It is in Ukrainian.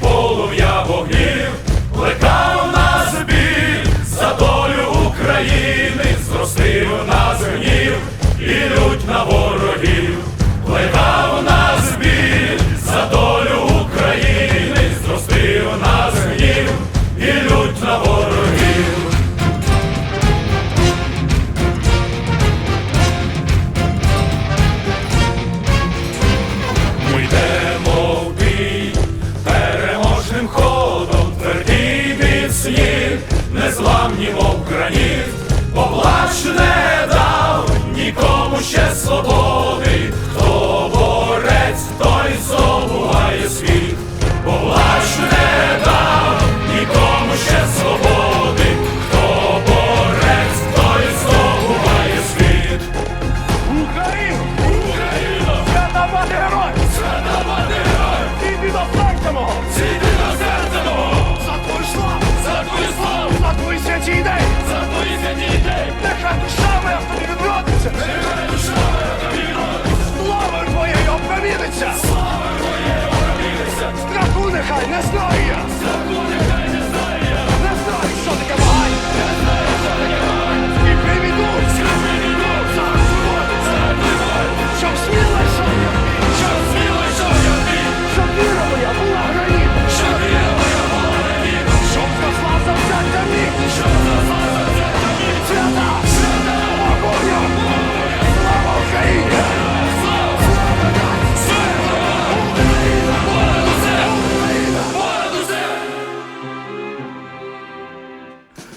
полум'я вогнів, плекав нас біль за долю України, зростив нас гнів і лють на ворогів. незламні, мов граніт. Revolution.